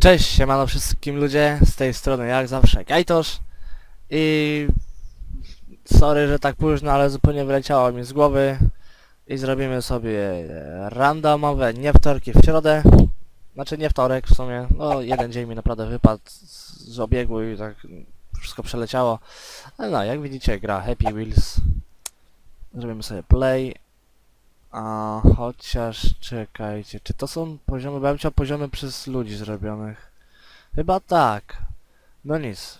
Cześć, siemano wszystkim ludzie, z tej strony jak zawsze Kajtosz. I sorry, że tak późno, ale zupełnie wyleciało mi z głowy. I zrobimy sobie e, randomowe, nie wtorki w środę, znaczy nie wtorek w sumie, no jeden dzień mi naprawdę wypadł z, z obiegu i tak wszystko przeleciało, ale no jak widzicie gra Happy Wheels, zrobimy sobie play, a chociaż czekajcie, czy to są poziomy, bo ja bym chciał poziomy przez ludzi zrobionych. Chyba tak. No nic.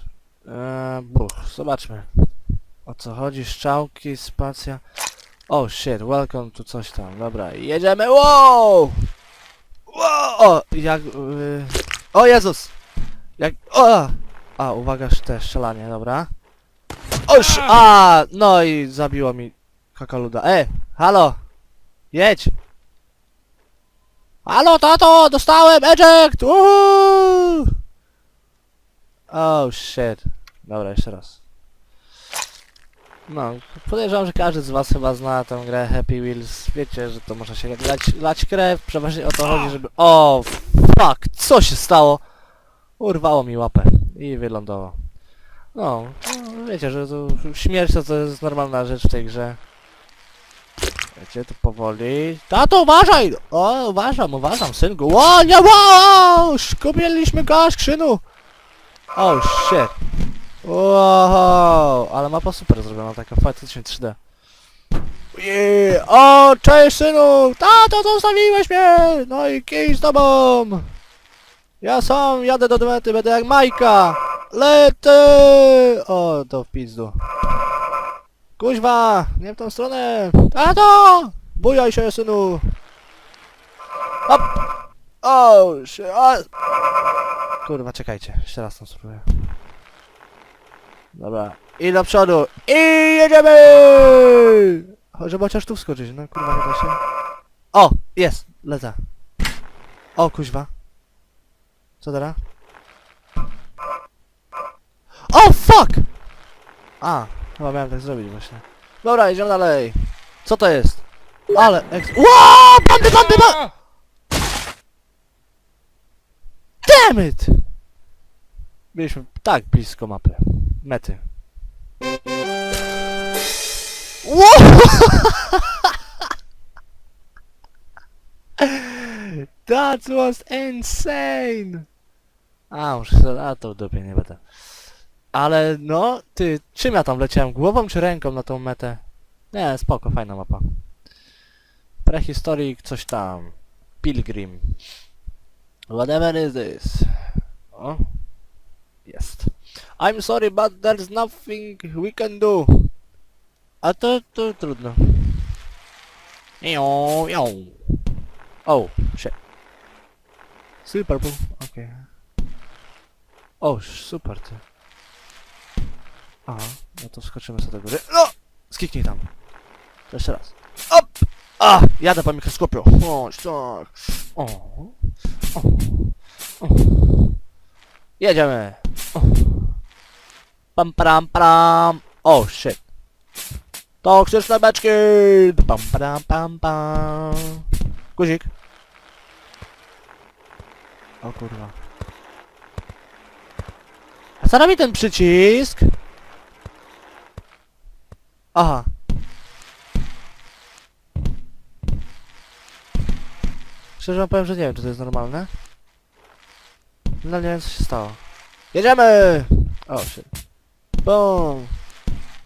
Eee, buch, zobaczmy. O co chodzi? Szczałki, spacja. Oh shit, welcome to coś tam. Dobra, jedziemy. Wow! Wow! O, jak... Yy... O Jezus! Jak... O! A, uwaga, sz- te strzelanie, dobra. O, sz... A, no i zabiło mi kakaluda. E, halo! Jedź! Halo, tato! Dostałem eject! Uhu! Oh shit. Dobra, jeszcze raz. No, podejrzewam, że każdy z was chyba zna tę grę Happy Wheels. Wiecie, że to można się lać, lać krew, przeważnie o to chodzi, żeby... O, fuck! Co się stało? Urwało mi łapę i wylądował. No, no wiecie, że to śmierć to, to jest normalna rzecz w tej grze. Wiecie, tu powoli. Tato, uważaj! O, uważam, uważam, synku. O, nie, wow! Skupieliśmy gaz, krzynu! Oh, shit. Wow, ale mapa super zrobiona, taka faktycznie 3D. Yeah. O, cześć synu! Tato, zostawiłeś mnie! No i kij z tobą! Ja sam jadę do mety, będę jak Majka! Lety! O, to w pizdu. Kuźwa! Nie w tą stronę! Tato! Bujaj się, synu! Hop! O, a- Kurwa, czekajcie. Jeszcze raz tam spróbuję. Dobra. I do przodu. I jedziemy! Żeby chociaż tu wskoczyć. No kurwa, nie da się. O! Jest! Lecę. O, kuźwa. Co teraz? O, fuck! A, chyba miałem tak zrobić właśnie. Dobra, idziemy dalej. Co to jest? Ale, eks... Wow! Bandy, bandy, bandy! Damn it! Byliśmy tak blisko mapy. Mety. That was insane! A, muszę a to w dupie nie będę. Ale no, ty, czym ja tam leciałem? Głową czy ręką na tą metę? Nie, spoko, fajna mapa. Prehistoric, coś tam. Pilgrim. Whatever is this? O. Jest. I'm sorry, but there's nothing we can do. A to, to trudno. Ją, ją. Oh, shit. Super, boom. Okay. O, super ty. Aha, no to skoczymy sobie do góry. No! Skiknij tam. Jeszcze raz. Op! A! Jadę po mikroskopie. Chodź, tak. O. O. O. Jedziemy. O. Pam, pam, pam. O, shit. Toksyczne beczki. Pam, pam, pam, pam. Guzik. O kurwa. A co robi ten przycisk? Aha. Szczerze wam powiem, że nie wiem, czy to jest normalne. No nie wiem, co się stało. Jedziemy! O, shit. Boom!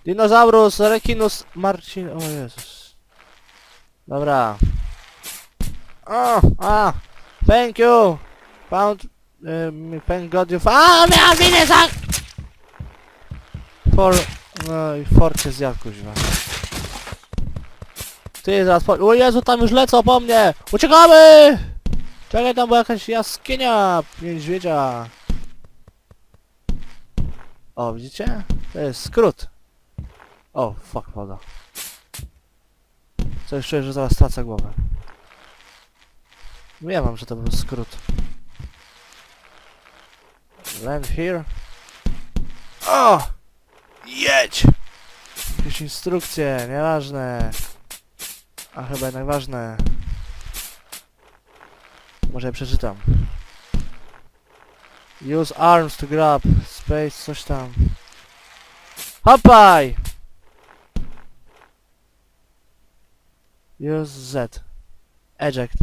Dinozaurus, Rekinus, Marcin... O Jezus. Dobra. O, a! Thank you! Found... Um, thank God you found... Miałem winę za... For... No i for cię zjadł, kuźwa. Ty zaraz po... O Jezu, tam już lecą po mnie! Uciekamy! Czekaj, tam była jakaś jaskinia niedźwiedzia. O, widzicie? To jest skrót. O, fuck, woda. Coś czuję, że zaraz stracę głowę. Wiem wam, że to był skrót. Land here. O! Jedź! Jakieś instrukcje, nieważne. A chyba jednak ważne. Może je przeczytam. Use arms to grab. Space, coś tam. Hopaj! Use Z. Eject.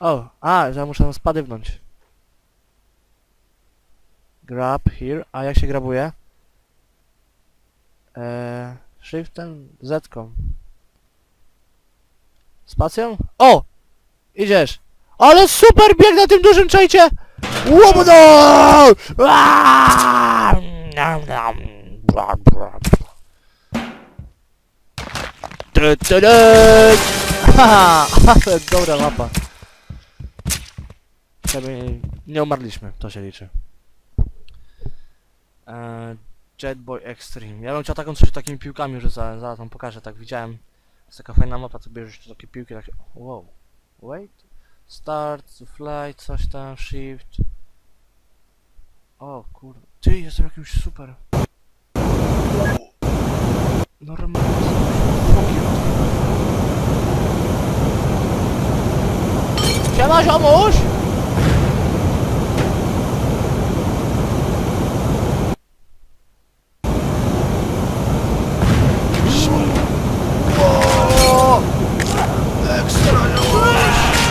O, a, ja muszę spadywnąć. Grab here. A jak się grabuje? Eee, shiftem, Z-ką. Spacją? O! Idziesz! Ale super bieg na tym dużym czajcie! Ale dobra mapa. Nie umarliśmy, to się liczy. Eee, Jetboy Extreme. Ja bym chciał taką coś takimi piłkami rzucałem, zaraz wam pokażę, tak widziałem. Jest taka fajna mapa, to bierzesz takie piłki, takie... Wow. Wait. Start, to fly, coś tam, shift. O kurde. Ty, jestem jakimś super. Normalnie Siema ziomuś! O! Ekstra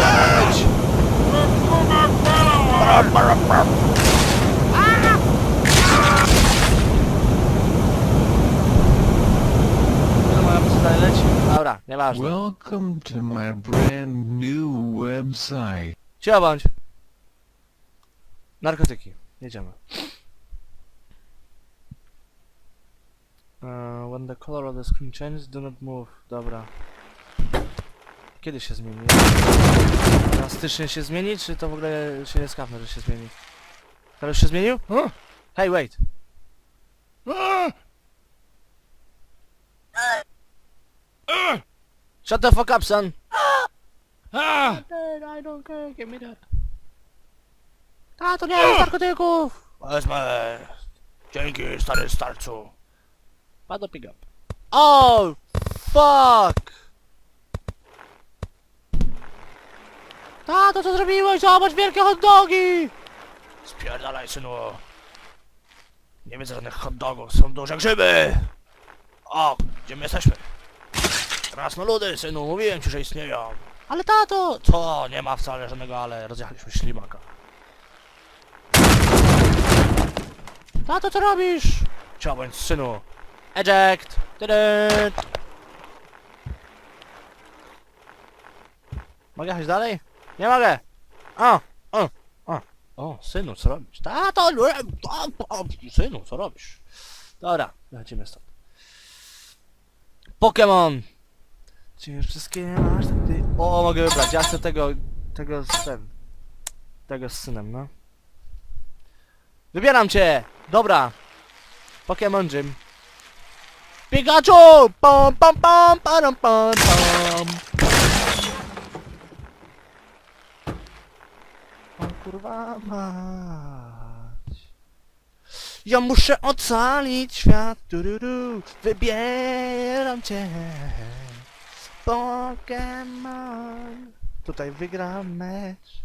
Leć! No moja pozycja leci. Dobra, nieważne. Welcome to my brand new website. Cicho bądź. Narkotyki. Jedziemy. Uh, when the color of the screen changes, do not move. Dobra. Kiedy się zmieni? Drastycznie się zmieni, czy to w ogóle się nie skapnę, że się zmieni? Teraz się zmienił? Huh? Hey, wait. Shut the fuck up, son! Ah! I don't care, give me that. A, to nie jest narkotyków! Wezmę. Dzięki, stary starcu. Pada pick up. Oh, fuck! Tato, co zrobiłeś? Zobacz, wielkie hot dogi! Spierdalaj, synu. Nie widzę żadnych hot dogów, są duże grzyby! O, gdzie my jesteśmy? Krasnoludy, synu, mówiłem ci, że istnieją. Ale tato! Co? Nie ma wcale żadnego ale. Rozjechaliśmy ślimaka. Tato, co robisz? Bądź synu. Eject! Tydy! Mogę jechać dalej? Nie mogę! O! O! O! O, synu, co robisz? Tato! Synu, co robisz? Dobra, lecimy stąd. Pokémon! Czy wszystkie masz? Ty... O, mogę wybrać. Ja chcę tego, tego z ten, tego z synem, no. Wybieram cię! Dobra. Pokémon Gym. Pikachu! Pom, pom, pom, param, pom, pom. O kurwa mać. Ja muszę ocalić świat, du, du, du. Wybieram cię. Pokémon. Tutaj wygram mecz.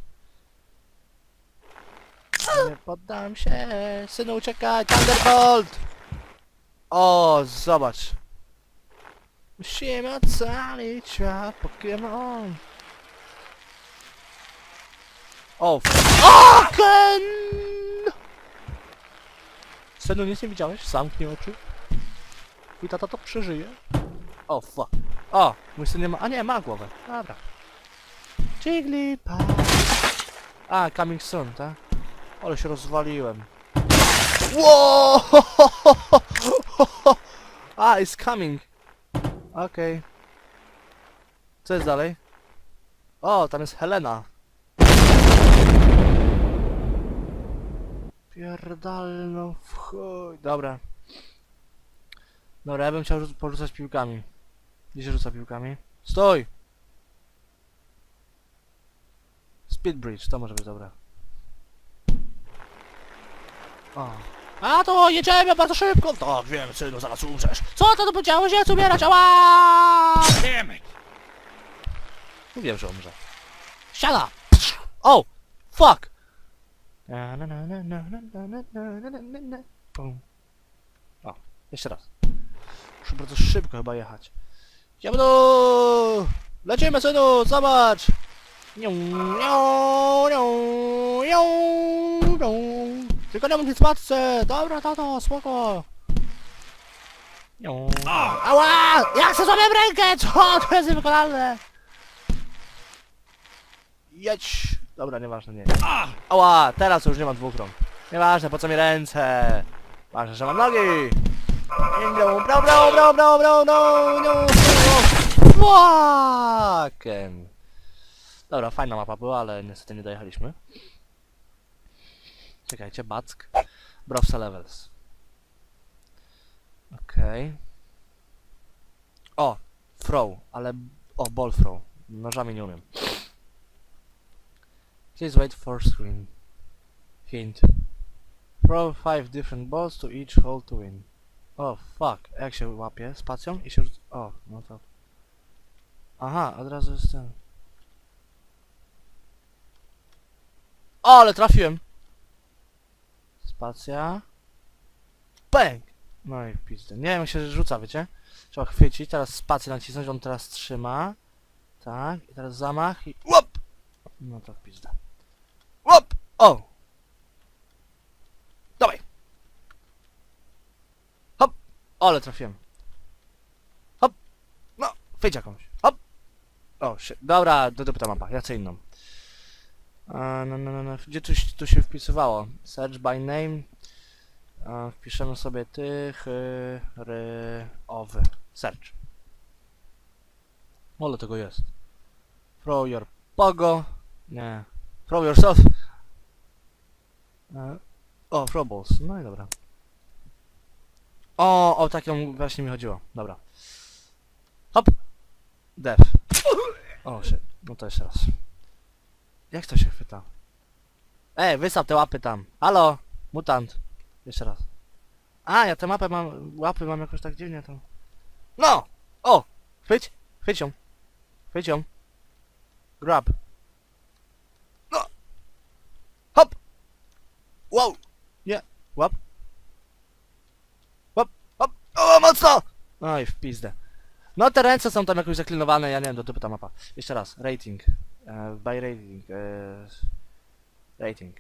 Nie poddam się. Synu, uciekaj. Thunderbolt! O, zobacz. Musimy ocalić świat Pokémon. O, Oken! Synu, nic nie widziałeś? Zamknij oczy. I tata to przeżyje. O, fuck. O, mój syn nie ma... A nie, ma głowę. Dobra. Jigglypuff. A, coming soon, tak? Ale się rozwaliłem. Wow! A, it's coming. Okej. Co jest dalej? O, tam jest Helena. Pierdalno w chuj. Dobra. Dobra, ja bym chciał rzu- porzucać piłkami. Gdzie się rzuca piłkami? Stoj! Speed bridge, to może być dobre. O. A to jedziemy bardzo szybko! Tak, wiem, synu, zaraz umrzesz. Co to tu powiedziałeś? Ja chcę umierać! Ała! Damn że umrze. Siada! Oh! Fuck! O, jeszcze raz. Muszę bardzo szybko chyba jechać. Jabłno! Lecimy synu, zobacz! Tylko nie mów nic matce! Dobra, tato, spoko! Ała! Jak się złamię rękę? Co? To jest niewykonalne! Jedź! Dobra, nieważne, nie. Ała! Teraz już nie mam dwóch rąk. Nieważne, po co mi ręce? Ważne, że mam nogi! Bravo, bravo, bravo, bravo, bravo, no, no, no. Fucking. Dobra, fajna mapa była, ale niestety nie dojechaliśmy. Czekajcie, Back. Browse Levels. Okej. O! Throw, ale... O, ball throw. Nożami nie umiem. Please wait for screen. Hint. Throw five different balls to each hole to win. O, fuck. Jak się łapie? Spacją i się rzuca... O, no to... Aha, od razu jest ten... O, ale trafiłem! Spacja... Bang! No i w pizdę. Nie wiem jak się rzuca, wiecie? Trzeba chwycić, teraz spację nacisnąć, on teraz trzyma. Tak, i teraz zamach i... Łop! No to w. Łop! O! Dawaj! O, ale trafiłem. Hop! No, wyjdź jakąś. Hop! O, shit. Dobra, do dupy mapa, ja chcę inną. A, no, no, no, no. Gdzie tu, tu się wpisywało? Search by name. A, wpiszemy sobie ty, chy, ry, owy. Search. Ole tego jest. Throw your pogo. Nie. Throw yourself. E, o, throw balls. No i dobra. O, o taką właśnie mi chodziło. Dobra. Hop! Def. O, shit. No to jeszcze raz. Jak to się chwyta? Ej, wystaw te łapy tam. Halo! Mutant. Jeszcze raz. A, ja tę mapę mam... Łapy mam jakoś tak dziwnie to... No! O! Chwyć! Chwyć ją. Chwyć ją. Grab. No! Hop! Wow! Nie. Łap. O, mocno! No i w pizdę. No te ręce są tam jakoś zaklinowane, ja nie wiem, do dupy ta mapa. Jeszcze raz, rating. E, by rating. E, rating.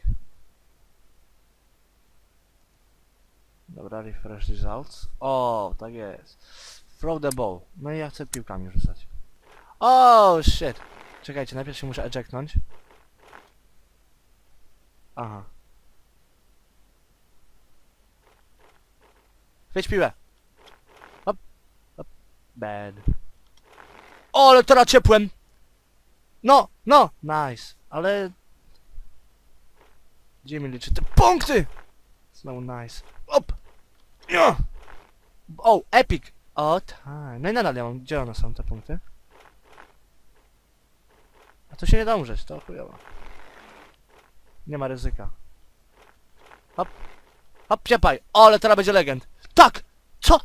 Dobra, refresh results. O, tak jest. Throw the ball. No i ja chcę piłkami rzucać. Oh shit. Czekajcie, najpierw się muszę ejectnąć. Aha. Hop. Bad. O, ale teraz ciepłem. No, no. Nice. Ale... Gdzie mi liczy te punkty? Znowu nice. Op. Ja. O, epic. O, tak. No i nadal ja mam. Gdzie one są te punkty? A tu się nie da umrzeć, to chujowo. Nie ma ryzyka. Hop. Hop, ciepaj. O, ale teraz będzie legend. Tak! Co?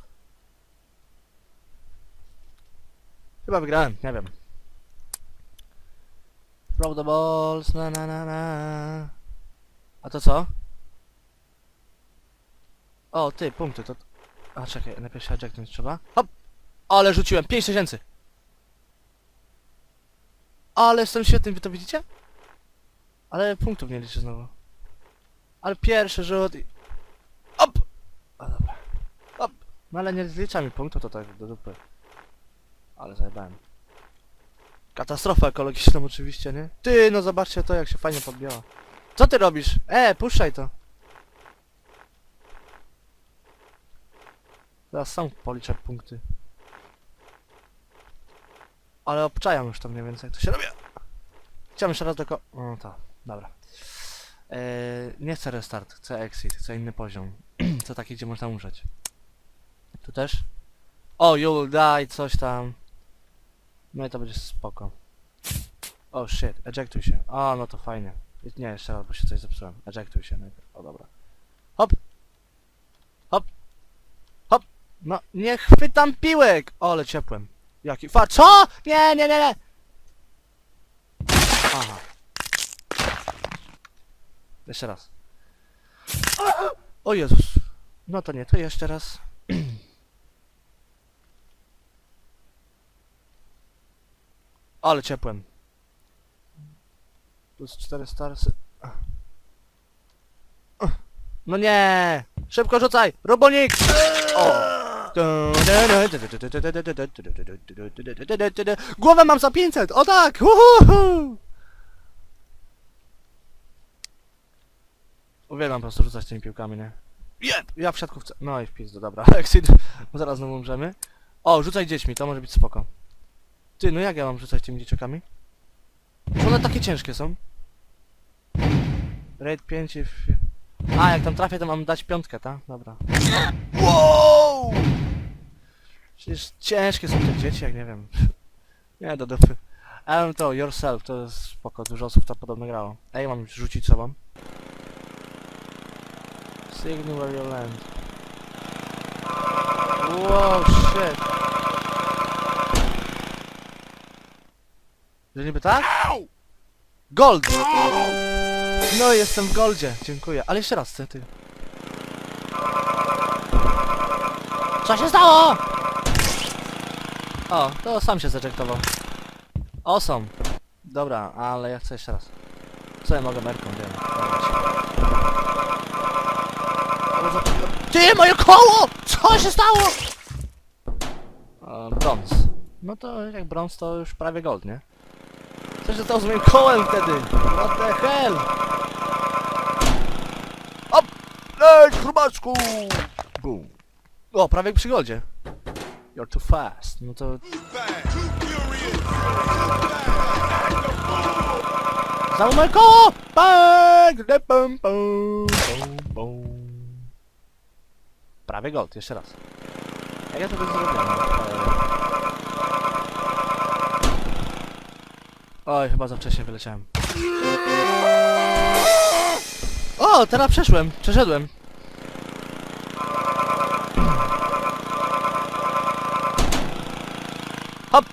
Chyba wygrałem, nie wiem. Throw the balls, na na na na. A to co? O, ty, punkty, to... A, czekaj, najpierw się ejectnąć trzeba. Hop! Ale rzuciłem, 5000! Ale jestem świetny, wy to widzicie? Ale punktów nie liczę znowu. Ale pierwszy rzut i... Op! A dobra. Op! No ale nie zlicza mi punktu, to tak do dupy. Ale zajebałem. Katastrofa ekologiczna oczywiście, nie? Ty, no zobaczcie to, jak się fajnie podbiła. Co ty robisz? E, puszczaj to. Zaraz sam policzę punkty. Ale obczajam już tam mniej więcej, jak to się robi. Chciałem jeszcze raz tylko... O, to, dobra. Eee, nie chcę restart, chcę exit, chcę inny poziom. chcę taki, gdzie można umrzeć. Tu też? O, you'll die, coś tam. No i to będzie spoko. O oh, shit, ejectuj się. O, no to fajnie. Nie, jeszcze raz, bo się coś zepsułem. Ejectuj się najpierw. O, dobra. Hop! Hop! Hop! No, nie chwytam piłek! O, ale ciepłem. Jaki fa... CO?! Nie, nie, nie, nie! Aha. Jeszcze raz. O Jezus. No to nie, to jeszcze raz. Ale ciepłem. Plus 4 starsy. No nie! Szybko rzucaj! Robonik! O! Głowę mam za 500! O tak! Uhuhu! Uwielbiam po prostu rzucać tymi piłkami, nie? Jeb! Ja w siatkówce. No i w pizdu, dobra. Exit. Zaraz znowu umrzemy. O, rzucaj dziećmi, to może być spoko. Ty, no jak ja mam rzucać tymi dzieciakami? One takie ciężkie są. Raid 5 i... w- A, jak tam trafię, to mam dać piątkę, tak? Dobra. Wow! Przecież ciężkie są te dzieci, jak nie wiem. Nie, do dupy. Ale to, Yourself, to jest spoko, dużo osób to podobno grało. Ej, mam rzucić sobą. Signal where you land. Wow, shit. Że niby tak? Gold! No jestem w goldzie, dziękuję. Ale jeszcze raz chcę, ty. Co się stało? O, to sam się zejektował. Awesome. Dobra, ale ja chcę jeszcze raz. Co ja mogę merką, wiem. Ty, moje koło! Co się stało? E, brąz. No to jak brąz to już prawie gold, nie? Co się stało z moim kołem wtedy? What the hell? Op! Leć, chrubaczku! Boom. O, prawie przy goldzie. You're too fast. No to... Za moje koło! Bang! Bum, bum, bum. Prawie gold, jeszcze raz. Jak ja to bym zrobiłem? Oj, chyba za wcześnie wyleciałem. O, teraz przeszłem, przeszedłem. Hop!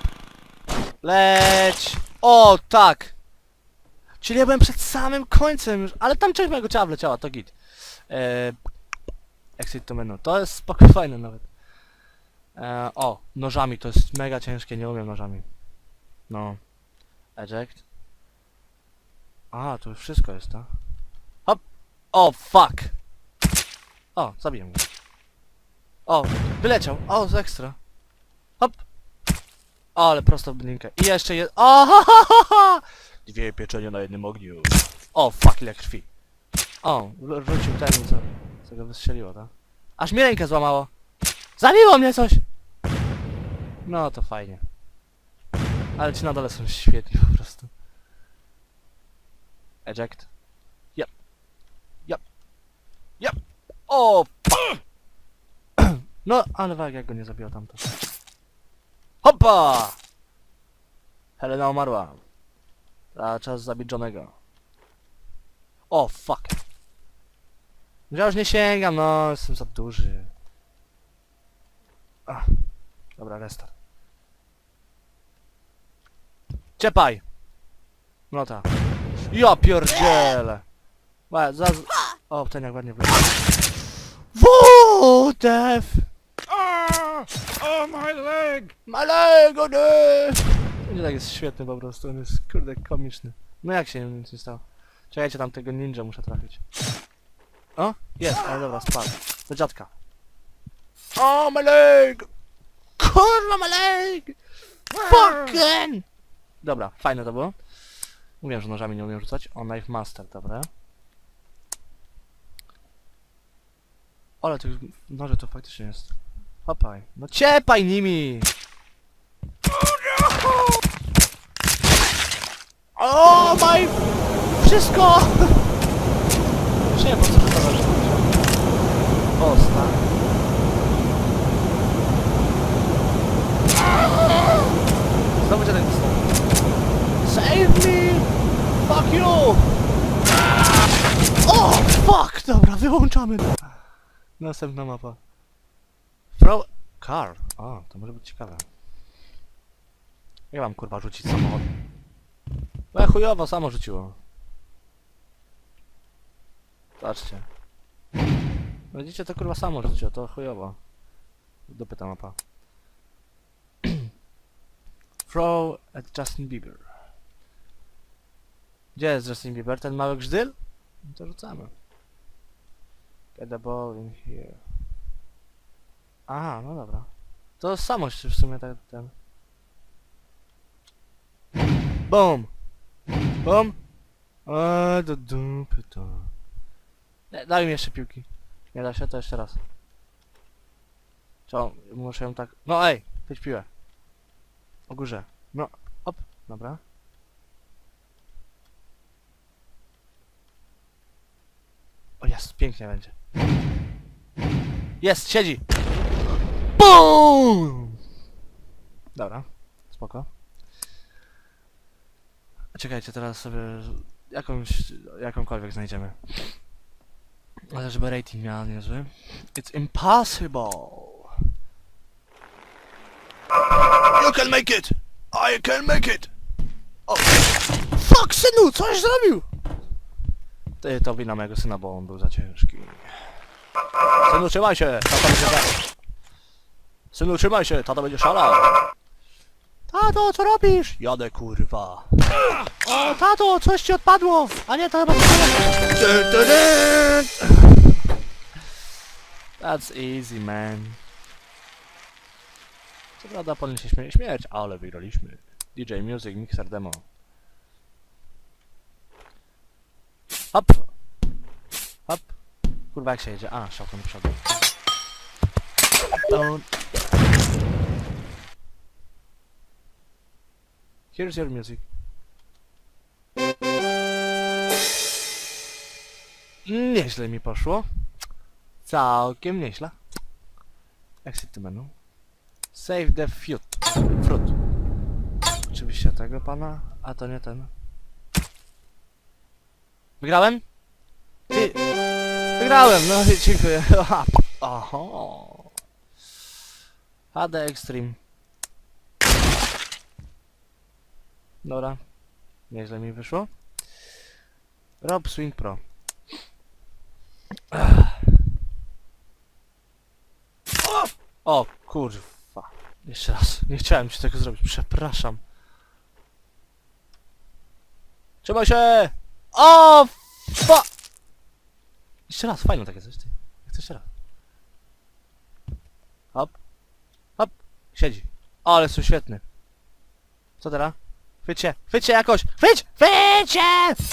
Leć! O, tak! Czyli ja byłem przed samym końcem już, ale tam część mojego ciała wleciała, to git. Eee, exit to menu, to jest spoko fajne nawet. Eee, o, nożami, to jest mega ciężkie, nie umiem nożami. No. Eject. A, to już wszystko jest, tak? Hop! O, fuck! O, zabiję go. O, wyleciał. O, z ekstra. Hop! O, ale prosto w linkę. I jeszcze jest... O, ha, ha, ha, ha! Dwie pieczenie na jednym ogniu. O, fuck, ile krwi. O, wrócił ten, co, co go wystrzeliło, tak? Aż mi rękę złamało. Zabiło mnie coś! No, to fajnie. Ale ci na dole są świetni po prostu. Eject. Yep. Yep. Yep. O! No, ale wag jak go nie zabiło tamto. Hoppa! Helena umarła. A czas zabić Johnego. O, fuck. Ja już nie sięgam, no, jestem za duży. Ach. Dobra, restart. Ciepaj! No tak. Ja pierdzielę! Ła, za... O, ten jak ładnie wygląda. WTF! Oh, my leg! Malego! Nie tak jest świetny po prostu, on jest kurde komiczny. No jak się nic nie stało? Czekajcie, tam tego ninja muszę trafić. O, jest, ale dobra, spadł. Do dziadka. O, my leg! Kurwa, my leg! Fucking! Dobra, fajne to było. Mówiłem, że nożami nie umiem rzucać. O, knife master, dobra. Ale tych noże to faktycznie jest. Hopaj. No ciepaj nimi! O, maj... Wszystko! Już nie wiem, po co to. Posta. Znowu cię tak dostał. Save me! Fuck you! O, fuck! Dobra, wyłączamy. Następna mapa. Throw... Car. O, to może być ciekawe. Jak mam kurwa rzucić samochód? Bo ja chujowo samo rzuciło. Patrzcie. No Widzicie, to kurwa samo rzuciło, to chujowo. Dupy ta mapa. Throw at Justin Bieber. Gdzie jest Justin Bieber? Ten mały grzyl? No to rzucamy. Get the ball in here. Aha, no dobra. To samo się w sumie tak ten... BOOM! BOOM! A do dupy to. Nie, daj mi jeszcze piłki. Nie da się, to jeszcze raz. Co? Muszę ją tak... No ej! Pić piłę. O górze. No, op. Dobra. O jest, pięknie będzie. Jest, siedzi! BOOM! Dobra, spoko. A Czekajcie, teraz sobie jakąś, jakąkolwiek znajdziemy. Ale żeby rating miała niezły. It's impossible! You can make it! I can make it! Oh. Fuck, synu, coś zrobił! Ty, to wina mojego syna, bo on był za ciężki. Synu, trzymaj się! Tata będzie szalał. Synu, trzymaj się! Tata będzie szalał! Tato, co robisz? Jadę, kurwa. O, tato, coś ci odpadło! A nie, to chyba... That's easy, man. Co prawda powinien się śmie śmiać, ale wygraliśmy. DJ Music Mixer Demo. Hop! Hop! Kurwa jak się jedzie? A, szałką do przodu. Here's your music. Nieźle mi poszło. Całkiem nieźle. Exit menu. Save the fruit. Fruit. Oczywiście tego pana, a to nie ten. Wygrałem? Ty! Wygrałem, no dziękuję. Oho. HD Extreme. Dobra. Nieźle mi wyszło. Rob Swing Pro. O kurwa. Jeszcze raz. Nie chciałem ci tego zrobić. Przepraszam. Trzymaj się! O! Fa! Jeszcze raz, fajne takie coś, ty. Chcesz jeszcze raz. Hop. Hop. Siedzi. O, ale są świetny. Co teraz? Chwyć się jakoś! Chwyć! Się!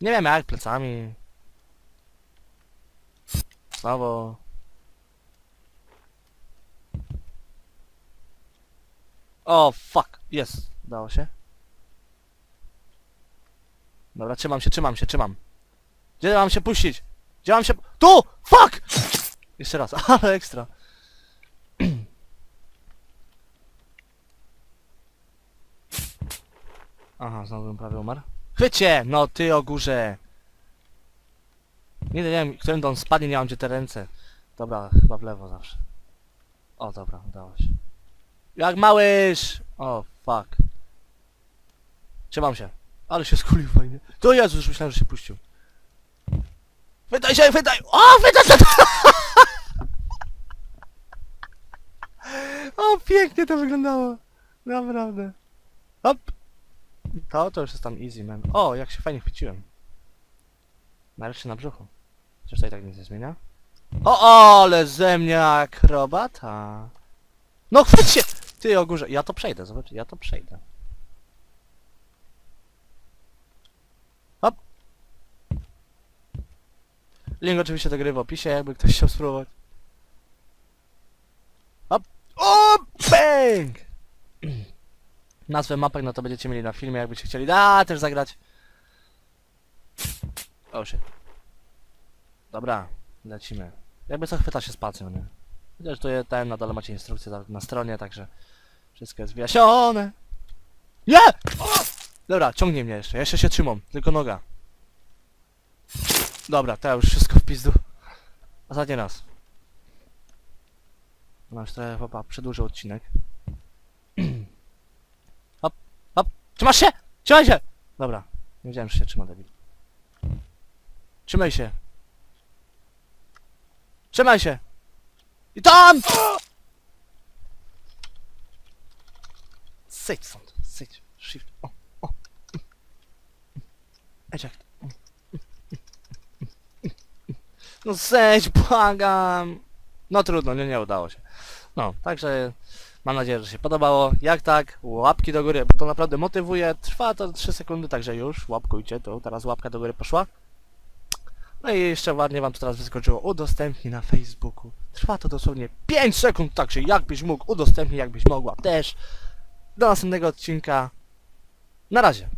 Nie wiem jak, plecami. Znowu. O, fuck. Jest. Udało się. Dobra, trzymam się, trzymam się, trzymam. Gdzie mam się puścić? Gdzie mam się... Tu! Fuck! Jeszcze raz, ale ekstra. Aha, znowu bym prawie umarł. Chwycie! No ty o górze! Nie wiem, którym on spadnie, nie mam gdzie te ręce. Dobra, chyba w lewo zawsze. O, dobra, udało się. Jak małyż! O, fuck. Trzymam się. Ale się skulił fajnie. To Jezu, już myślałem, że się puścił. Chwytaj się, chwytaj! O, chwytaj się! O, pięknie to wyglądało. Naprawdę. Hop. To, to już jest tam easy, man. O, jak się fajnie chwyciłem. Nareszcie na brzuchu. Chociaż tutaj tak nic nie zmienia. O, ale ze mnie akrobata. No chwyć się! Ty o górze. Ja to przejdę, zobacz, ja to przejdę. Link oczywiście do gry w opisie, jakby ktoś chciał spróbować. Hop. O, bang! Nazwę mapek, no to będziecie mieli na filmie, jakbyście chcieli. A, też zagrać. O shit. Dobra, lecimy. Jakby co chwyta się spacją, nie? Chociaż tu je- ten na dole macie instrukcję na, na stronie, także wszystko jest wyjaśnione. Nie! O! Dobra, ciągnie mnie jeszcze. Ja jeszcze się trzymam, tylko noga. Dobra, to już wszystko w pizdu. Ostatni raz. Już trochę chłopa przedłużył odcinek. hop, hop. Trzymasz się! Trzymaj się! Dobra. Nie wiedziałem, że się trzyma David. Trzymaj się. Trzymaj się. I tam! Syć stąd, syć. Shift. O, o. Eject. No zejdź, błagam. No trudno, nie, nie udało się. No, także mam nadzieję, że się podobało. Jak tak, łapki do góry, bo to naprawdę motywuje. Trwa to 3 sekundy, także już łapkujcie to. Teraz łapka do góry poszła. No i jeszcze ładnie wam to teraz wyskoczyło. Udostępnij na Facebooku. Trwa to dosłownie 5 sekund, także jakbyś mógł, udostępnij jakbyś mogła też. Do następnego odcinka. Na razie.